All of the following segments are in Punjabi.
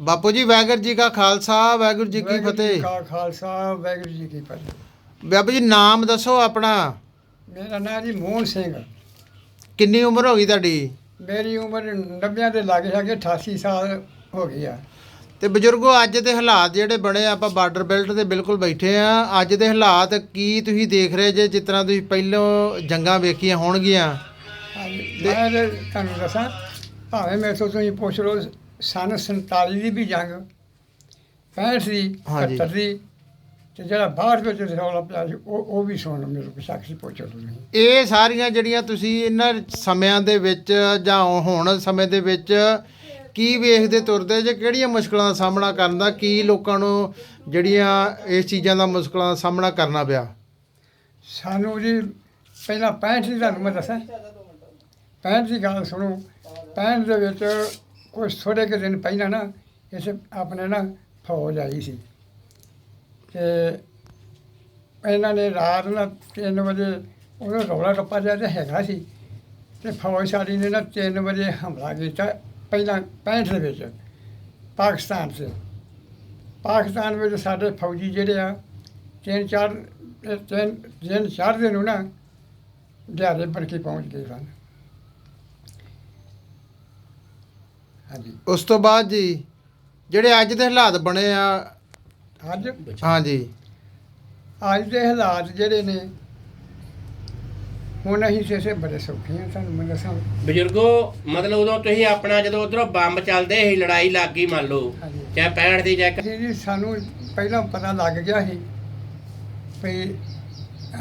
ਬਾਪੂ ਜੀ ਵਾਹਿਗੁਰੂ ਜੀ ਕਾ ਖਾਲਸਾ ਵਾਹਿਗੁਰੂ ਜੀ ਕੀ ਵਾਹਿਗੁਰੂ ਜੀ ਫਤਿਹ। ਕਾ ਖਾਲਸਾ ਵਾਹਿਗੁਰੂ ਜੀ ਕੀ ਫਤਿਹ। ਬਾਪੂ ਜੀ ਨਾਮ ਦੱਸੋ ਆਪਣਾ। ਮੇਰਾ ਨਾਮ ਜੀ ਮੋਹਨ ਸਿੰਘ। ਕਿੰਨੀ ਉਮਰ ਹੋ ਗਈ ਤੁਹਾਡੀ? ਮੇਰੀ ਉਮਰ 90 ਦੇ ਲਾਗੇ ਛਾਗੇ 88 ਸਾਲ ਹੋ ਗਈ ਆ। ਤੇ ਬਜ਼ੁਰਗੋ ਅੱਜ ਦੇ ਹਾਲਾਤ ਜਿਹੜੇ ਬਣੇ ਆ, ਆਪਾਂ ਬਾਰਡਰ ਬੈਲਟ ਤੇ ਬਿਲਕੁਲ ਬੈਠੇ ਆ। ਅੱਜ ਦੇ ਹਾਲਾਤ ਕੀ ਤੁਸੀਂ ਦੇਖ ਰਹੇ ਜੇ ਜਿਸ ਤਰ੍ਹਾਂ ਤੁਸੀਂ ਪਹਿਲਾਂ ਜੰਗਾਂ ਵੇਖੀਆਂ ਹੋਣਗੀਆਂ? ਹਾਂਜੀ, ਮੈਂ ਤੇ ਤੁਹਾਨੂੰ ਦੱਸਾਂ ਭਾਵੇਂ ਮੇਰੇ ਤੋਂ ਤੁਸੀਂ ਪੁੱਛ ਲਓ ਸਨ 47 ਦੀ ਵੀ ਜੰਗ। 65 ਦੀ ਹਾਂਜੀ। 71 ਦੀ ਤੇ ਜਿਹੜਾ ਬਾਹਰ ਵਿੱਚ ਰੌਲਾ ਪਿਆ ਸੀ ਉਹ ਉਹ ਵੀ ਸੁਣ ਮੇਰੇ ਕੋਲ ਸ਼ੱਕ ਸੀ ਪੁੱਛੋ ਤੁਸੀਂ। ਇਹ ਸਾਰੀਆਂ ਜਿਹੜੀਆਂ ਤੁਸੀਂ ਇਹਨਾਂ ਸਮਿਆਂ ਦੇ ਵਿੱਚ ਜਾਂ ਹੁਣ ਸਮੇਂ ਦੇ ਵਿੱਚ ਕੀ ਵੇਖਦੇ ਤੁਰਦੇ ਜੇ ਕਿਹੜੀਆਂ ਮੁਸ਼ਕਲਾਂ ਦਾ ਸਾਹਮਣਾ ਕਰਨ ਦਾ ਕੀ ਲੋਕਾਂ ਨੂੰ ਜਿਹੜੀਆਂ ਇਸ ਚੀਜ਼ਾਂ ਦਾ ਮੁਸ਼ਕਲਾਂ ਦਾ ਸਾਹਮਣਾ ਕਰਨਾ ਪਿਆ? ਸਾਨੂੰ ਜੀ ਪਹਿਲਾਂ 65 ਦੀ ਤੁਹਾਨੂੰ ਮੈਂ ਦੱਸਾਂ। 65 ਦੀ ਗੱਲ ਸੁਣੋ। 65 ਦੇ ਵਿੱਚ ਕੁਝ ਥੋੜੇ ਕੁ ਦਿਨ ਪਹਿਲਾਂ ਨਾ ਇਸ ਆਪਣੇ ਨਾ ਫੌਜ ਆਈ ਸੀ ਤੇ ਇਹਨਾਂ ਨੇ ਰਾਤ ਨਾ 3 ਵਜੇ ਉਹਨੂੰ ਰੌਲਾ ਟੱਪਾ ਜਿਹਾ ਤੇ ਹੈਗਾ ਸੀ ਤੇ ਫੌਜ ਸਾਡੀ ਨੇ ਨਾ 3 ਵਜੇ ਹਮਲਾ ਕੀਤਾ ਪਹਿਲਾਂ 65 ਦੇ ਵਿੱਚ ਪਾਕਿਸਤਾਨ 'ਚ ਪਾਕਿਸਤਾਨ ਵਿੱਚ ਸਾਡੇ ਫੌਜੀ ਜਿਹੜੇ ਆ, ਤਿੰਨ ਚਾਰ, ਤਿੰਨ ਤਿੰਨ ਦਿਨ ਚੜ੍ਹਦੇ ਨੂੰ ਨਾ ਦਿਹਾੜੇ ਬਣ ਕੇ ਪਹੁੰਚ ਗਏ ਸਨ। ਹਾਂਜੀ। ਉਸ ਤੋਂ ਬਾਅਦ ਜੀ ਜਿਹੜੇ ਅੱਜ ਦੇ ਹਾਲਾਤ ਬਣੇ ਆ ਅੱਜ? ਹਾਂਜੀ। ਅੱਜ ਦੇ ਹਾਲਾਤ ਜਿਹੜੇ ਨੇ ਹੁਣ ਅਸੀਂ ਸੇਸੇ ਬੜੇ ਸੌਖੇ ਹਾਂ ਤੁਹਾਨੂੰ ਮੈਂ ਦੱਸਾਂ। ਬਜ਼ੁਰਗੋ ਮਤਲਬ ਉਦੋਂ ਤੁਸੀਂ ਆਪਣਾ ਜਦੋਂ ਉਧਰੋਂ ਬੰਬ ਚੱਲਦੇ ਸੀ ਲੜਾਈ ਲੱਗ ਗਈ ਮੰਨ ਲਓ ਹਾਂਜੀ। ਚਾਹੇ 65 ਦੀ ਚਾਹੇ ਜੀ ਸਾਨੂੰ ਪਹਿਲਾਂ ਪਤਾ ਲੱਗ ਗਿਆ ਸੀ ਵੀ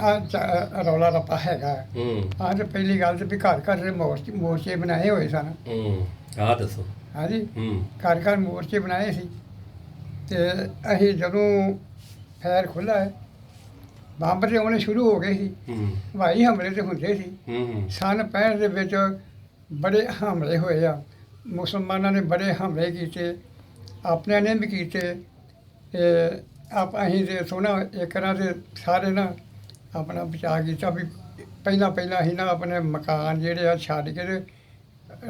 ਆ ਰੌਲਾ ਰੱਪਾ ਹੈਗਾ। ਹੂੰ। ਤੇ ਪਹਿਲੀ ਗੱਲ ਤੇ ਵੀ ਘਰ ਘਰ ਦੇ ਮੋਰਚੇ ਮੋਰਚੇ ਬਣਾਏ ਹੋਏ ਸਨ। ਹੂੰ ਆਹ ਦੱਸੋ। ਹਾਂਜੀ? ਹੂੰ। ਘਰ ਘਰ ਮੋਰਚੇ ਬਣਾਏ ਸੀ। ਤੇ ਅਸੀਂ ਜਦੋਂ ਫੈਰ ਖੁੱਲ੍ਹਾ ਹੈ ਬੰਬ ਤੇ ਆਉਣੇ ਸ਼ੁਰੂ ਹੋ ਗਏ ਸੀ। ਹੂੰ। ਹਵਾਈ ਹਮਲੇ ਤੇ ਹੁੰਦੇ ਸੀ। ਹੂੰ ਸਨ 65 ਦੇ ਵਿੱਚ ਬੜੇ ਹਮਲੇ ਹੋਏ ਆ। ਮੁਸਲਮਾਨਾਂ ਨੇ ਬੜੇ ਹਮਲੇ ਕੀਤੇ। ਆਪਣਿਆਂ ਨੇ ਵੀ ਕੀਤੇ। ਆਪ ਅਸੀਂ ਤੇ ਸੋਨਾ ਇੱਕ ਤਰ੍ਹਾਂ ਦੇ ਸਾਰੇ ਨਾ ਆਪਣਾ ਬਚਾ ਕੀਤਾ ਵੀ ਪਹਿਲਾਂ ਪਹਿਲਾਂ ਅਸੀਂ ਨਾ ਆਪਣੇ ਮਕਾਨ ਜਿਹੜੇ ਆ ਛੱਡ ਕੇ ਤੇ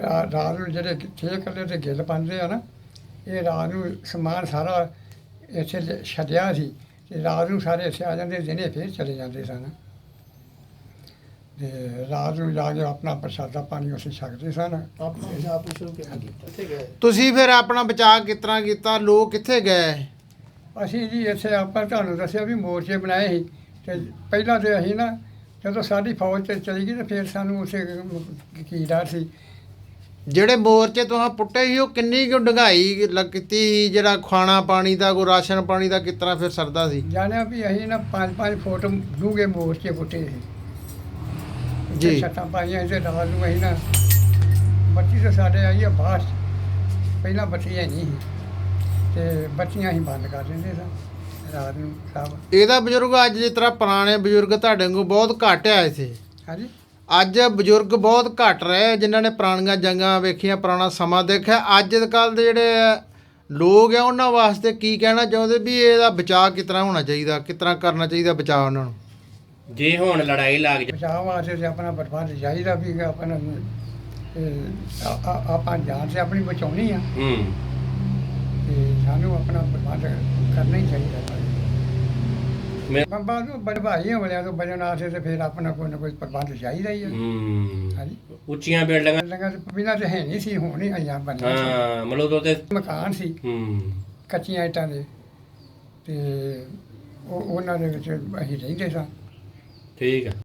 ਰਾ- ਰਾਤ ਨੂੰ ਜਿਹੜੇ ਠੇ ਕੱਲੇ ਤੇ ਗਿੱਲ ਪਾਉਂਦੇ ਆ ਨਾ ਇਹ ਰਾਤ ਨੂੰ ਸਮਾਨ ਸਾਰਾ ਇੱਥੇ ਲ- ਛੱਡਿਆ ਸੀ ਤੇ ਰਾਤ ਨੂੰ ਸਾਰੇ ਇੱਥੇ ਆ ਜਾਂਦੇ ਦਿਨੇ ਫੇਰ ਚਲੇ ਜਾਂਦੇ ਸਨ। ਤੇ ਰਾਤ ਨੂੰ ਜਾ ਕੇ ਆਪਣਾ ਪ੍ਰਸ਼ਾਦਾ ਪਾਣੀ ਉੱਥੇ ਛਕਦੇ ਸਨ। ਤੁਸੀਂ ਫਿਰ ਆਪਣਾ ਬਚਾਅ ਕਿਸ ਤਰ੍ਹਾਂ ਕੀਤਾ? ਲੋਕ ਕਿੱਥੇ ਗਏ? ਅਸੀਂ ਜੀ ਇੱਥੇ ਆਪਾਂ ਤੁਹਾਨੂੰ ਦੱਸਿਆ ਵੀ ਮੋਰਚੇ ਬਣਾਏ ਸੀ। ਤੇ ਪਹਿਲਾਂ ਤੇ ਅਸੀਂ ਨਾ ਜਦੋਂ ਸਾਡੀ ਫੌਜ ਤੇ ਚਲੀ ਗਈ ਤੇ ਫਿਰ ਸਾਨੂੰ ਉੱਥੇ ਕੀਦਾਰ ਸੀ। ਜਿਹੜੇ ਮੋਰਚੇ ਤੋਂ ਪੁੱਟੇ ਸੀ ਉਹ ਕਿੰਨੀ ਕੁ ਡੰਗਾਈ ਕੀਤੀ ਸੀ? ਜਿਹੜਾ ਖਾਣਾ ਪਾਣੀ ਦਾ ਕੋਈ ਰਾਸ਼ਨ ਪਾਣੀ ਦਾ ਤਰ੍ਹਾਂ ਫਿਰ ਸਰਦਾ ਸੀ? ਜਾਣਿਆ ਵੀ ਅਸੀਂ ਨਾ 5-5 ਫੁੱਟ ਡੂੰਘੇ ਮੋਰਚੇ ਪੁੱਟੇ ਸੀ। ਜੀ। ਛੱਤਾਂ ਪਾਈਆਂ ਤੇ ਰਾਤ ਨੂੰ ਅਸੀਂ ਨਾ ਬੱਤੀ ਤਾਂ ਸਾਡੇ ਆਈ ਆ ਬਾਹਰ ਪਹਿਲਾਂ ਬੱਤੀ ਹੈ ਨਹੀਂ ਸੀ। ਤੇ ਬੱਤੀਆਂ ਅਸੀਂ ਬੰਦ ਕਰ ਦਿੰਦੇ ਸਾਂ ਸਭ। ਇਹਦਾ ਬਜ਼ੁਰਗ ਅੱਜ ਜਿਸ ਤਰ੍ਹਾਂ ਪੁਰਾਣੇ ਬਜ਼ੁਰਗ ਤੁਹਾਡੇ ਨੂੰ ਬਹੁਤ ਘੱਟ ਆਏ ਸੀ। ਹਾਂਜੀ। ਅੱਜ ਬਜ਼ੁਰਗ ਬਹੁਤ ਘੱਟ ਰਹੇ ਜਿਨ੍ਹਾਂ ਨੇ ਪੁਰਾਣੀਆਂ ਜੰਗਾਂ ਵੇਖੀਆਂ ਪੁਰਾਣਾ ਸਮਾਂ ਦੇਖਿਆ। ਅੱਜ ਕੱਲ ਦੇ ਜਿਹੜੇ ਲੋਕ ਆ ਉਹਨਾਂ ਵਾਸਤੇ ਕੀ ਕਹਿਣਾ ਚਾਹੁੰਦੇ ਵੀ ਇਹਦਾ ਬਚਾਅ ਕਿਸ ਤਰ੍ਹਾਂ ਹੋਣਾ ਚਾਹੀਦਾ ਕਿਸ ਤਰ੍ਹਾਂ ਕਰਨਾ ਚਾਹੀਦਾ ਬਚਾਅ ਉਹਨਾਂ ਨੂੰ? ਜੇ ਹੁਣ ਲੜਾਈ ਲੱਗ ਜਾ ਬਚਾਅ ਵਾਸਤੇ ਤੇ ਆਪਣਾ ਬਰਬਾਦ ਚਾਹੀਦਾ ਵੀ ਆਪਣਾ ਆ- ਆ- ਆਪਾਂ ਜਾਨ ਤੇ ਆਪਣੀ ਬਚਾਉਣੀ ਆ। ਹੂੰ। ਤੇ ਸਾਨੂੰ ਆਪਣਾ ਬਰਬਾਦ ਕਰਨਾ ਹੀ ਚਾਹੀਦਾ। ਮੈਂ ਬੰਬਾ ਤੋਂ ਬੜਵਾਈਆਂ ਵਾਲਿਆਂ ਤੋਂ ਬਚਣ ਵਾਸਤੇ ਤੇ ਫਿਰ ਆਪਣਾ ਕੋਈ ਨਾ ਕੋਈ ਪ੍ਰਬੰਧ ਚਾਹੀਦਾ ਹੀ ਹੂੰ। ਹਾਂਜੀ। ਉੱਚੀਆਂ ਬਿਲਡਿੰਗਾਂ ਲੰਗਾ ਤੇ ਬਿਨਾਂ ਤੇ ਹੈ ਨਹੀਂ ਸੀ ਹੁਣ ਹੀ ਆਈਆਂ ਬਣੀਆਂ ਸੀ। ਹਾਂ ਮਤਲਬ ਉਦੋਂ ਤੇ ਮਕਾਨ ਸੀ। ਹੂੰ। ਕੱਚੀਆਂ ਇੱਟਾਂ ਦੇ। ਤੇ ਉਹ ਉਹਨਾਂ ਦੇ ਵਿੱਚ ਅਸੀਂ ਰਹਿੰਦੇ ਸਾਂ। ਠੀਕ ਆ।